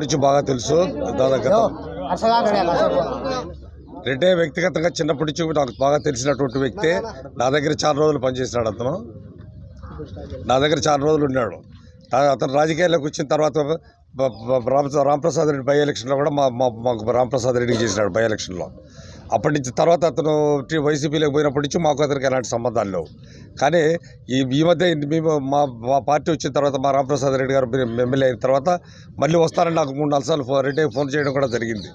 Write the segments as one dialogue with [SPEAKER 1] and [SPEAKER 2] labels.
[SPEAKER 1] గురించి బాగా తెలుసు. దాదాపు రెడ్డే వ్యక్తిగతంగా చిన్నప్పటి నుంచి నాకు బాగా తెలిసినటువంటి వ్యక్తి. నా దగ్గర చాలా రోజులు పనిచేసినాడు అతను. నా దగ్గర చాలా రోజులు ఉన్నాడు. అతను రాజకీయాల్లోకి వచ్చిన తర్వాత రామ్ రామ్ప్రసాద్ రెడ్డి బై ఎలక్షన్లో కూడా మా మాకు రామ్ప్రసాద్ రెడ్డికి చేసినాడు బై ఎలక్షన్లో. అప్పటి నుంచి తర్వాత అతను వైసీపీలోకి పోయినప్పటి నుంచి మాకు అతనికి ఎలాంటి సంబంధాలు లేవు. కానీ ఈ ఈ మధ్య మేము మా మా పార్టీ వచ్చిన తర్వాత మా రామప్రసాద్ రెడ్డి గారు ఎమ్మెల్యే అయిన తర్వాత మళ్ళీ వస్తారని నాకు మూడు నాలుగు సార్లు ఫోన్ రెడ్డి ఫోన్ చేయడం కూడా జరిగింది.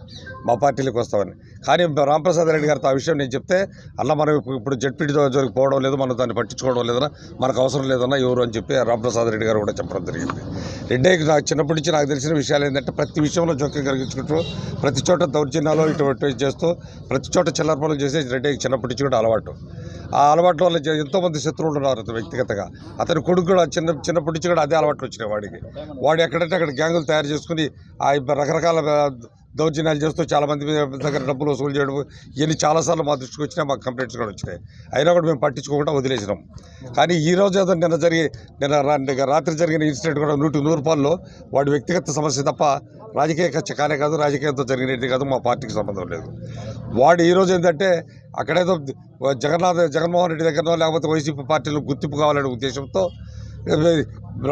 [SPEAKER 1] మా పార్టీలోకి వస్తామని. కానీ రామప్రసాద్ రెడ్డి గారితో ఆ విషయం నేను చెప్తే అలా మనం ఇప్పుడు- జడ్పీటీతో పోవడం లేదు మనం దాన్ని పట్టించుకోవడం లేదన్నా మనకు అవసరం లేదన్నా ఎవరు అని చెప్పి రామప్రసాద్ రెడ్డి గారు కూడా చెప్పడం జరిగింది. రెడ్డికి నాకు చిన్నప్పటి నుంచి నాకు తెలిసిన విషయాలు ఏంటంటే ప్రతి విషయంలో జోక్యం కలిగించుకుంటూ ప్రతి చోట దౌర్జన్యాలు ఇటువంటి చేస్తూ ప్రతి చోట చిల్లర పనులు చేసే రెడ్డి చిన్నప్పటి నుంచి కూడా అలవాటు. ఆ అలవాట్ల వల్ల ఎంతోమంది శత్రువులు ఉన్నారు అతను వ్యక్తిగతంగా. అతని కొడుకు కూడా చిన్న చిన్నప్పటి నుంచి కూడా అదే అలవాట్లు వచ్చినాయి వాడికి. వాడు ఎక్కడంటే అక్కడ గ్యాంగులు తయారు చేసుకుని ఆ రకరకాల దౌర్జన్యాలు చేస్తూ చాలామంది దగ్గర డబ్బులు వసూలు చేయడం ఇవన్నీ చాలాసార్లు మా దృష్టికి వచ్చినాయి మాకు కంప్లైంట్స్ కూడా వచ్చినాయి. అయినా కూడా మేము పట్టించుకోకుండా వదిలేసినాం. కానీ ఈ రోజు ఏదో నిన్న జరిగి నిన్న నిన్న రాత్రి జరిగిన ఇన్సిడెంట్ కూడా నూటి నూరు రూపాయల్లో వాడి వ్యక్తిగత సమస్య తప్ప రాజకీయ కక్ష కానే కాదు రాజకీయంతో జరిగినది కాదు మా పార్టీకి సంబంధం లేదు. వాడు ఈరోజు ఏంటంటే అక్కడేదో జగన్నాథ్ జగన్మోహన్ రెడ్డి దగ్గరనో లేకపోతే వైసీపీ పార్టీలో గుర్తింపు కావాలనే ఉద్దేశంతో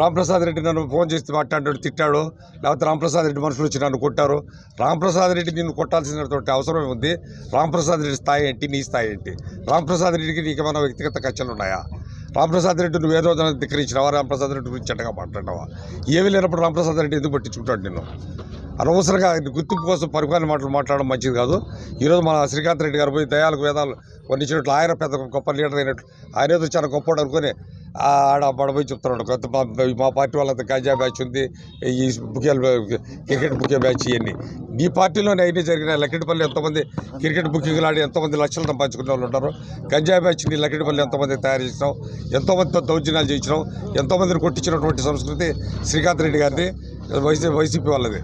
[SPEAKER 1] రాంప్రసాద్ రెడ్డి నన్ను ఫోన్ చేసి మాట్లాడాడు తిట్టాడు లేకపోతే రాంప్రసాద్ రెడ్డి మనుషులు వచ్చి నన్ను కొట్టారు. రాంప్రసాద్ రెడ్డి నిన్ను కొట్టాల్సినటువంటి అవసరం ఉంది. రాంప్రసాద్ రెడ్డి స్థాయి ఏంటి నీ స్థాయి ఏంటి? రాంప్రసాద్ రెడ్డికి నీకు ఏమైనా వ్యక్తిగత ఖర్చులు ఉన్నాయా? రాంప్రసాద్ రెడ్డి నువ్వు ఏదో దాన్ని ధిక్కరించినావా? రామప్రసాద్ రెడ్డి గురించి చెడ్డగా మాట్లాడినావా? ఏమీ లేనప్పుడు రాంప్రసాద్ రెడ్డి ఎందుకు పట్టించుకుంటాడు నేను అనవసరంగా గుర్తింపు కోసం పరిపాలన మాటలు మాట్లాడడం మంచిది కాదు. ఈరోజు మన శ్రీకాంత్ రెడ్డి గారు పోయి దయాలకు వేదాలు వర్ణించినట్లు ఆయన పెద్ద గొప్ప లీడర్ అయినట్లు ఆయన ఏదో చాలా గొప్పవాడు అనుకుని ఆడ పడబోయి చెప్తున్నాడు. కొత్త మా మా పార్టీ వాళ్ళంతా గంజా బ్యాచ్ ఉంది. ఈ బుకేల్ క్రికెట్ బుకే బ్యాచ్ ఇవన్నీ. నీ పార్టీలోనే అయినా జరిగిన లక్కిడిపల్లి ఎంతమంది క్రికెట్ బుకింగ్లు ఆడి ఎంతమంది లక్షలు సంపాదించుకునే వాళ్ళు ఉంటారు? గంజా బ్యాచ్ నీ లక్కిడిపల్లి ఎంతమంది తయారు చేసినాం ఎంతోమందితో దౌర్జన్యాలు చేయించినాం ఎంతోమందిని కొట్టించినటువంటి సంస్కృతి శ్రీకాంత్ రెడ్డి గారిది? వైసీ వైసీపీ వాళ్ళది.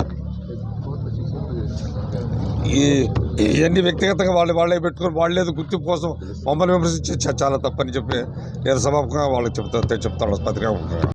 [SPEAKER 1] ఈ ఇవన్నీ వ్యక్తిగతంగా వాళ్ళు వాళ్ళే పెట్టుకొని వాళ్ళేదో గుర్తింపు కోసం మమ్మల్ని విమర్శించి చాలా తప్పని చెప్పి నేను సమాపకంగా వాళ్ళకి చెప్తా చెప్తాను పత్రికా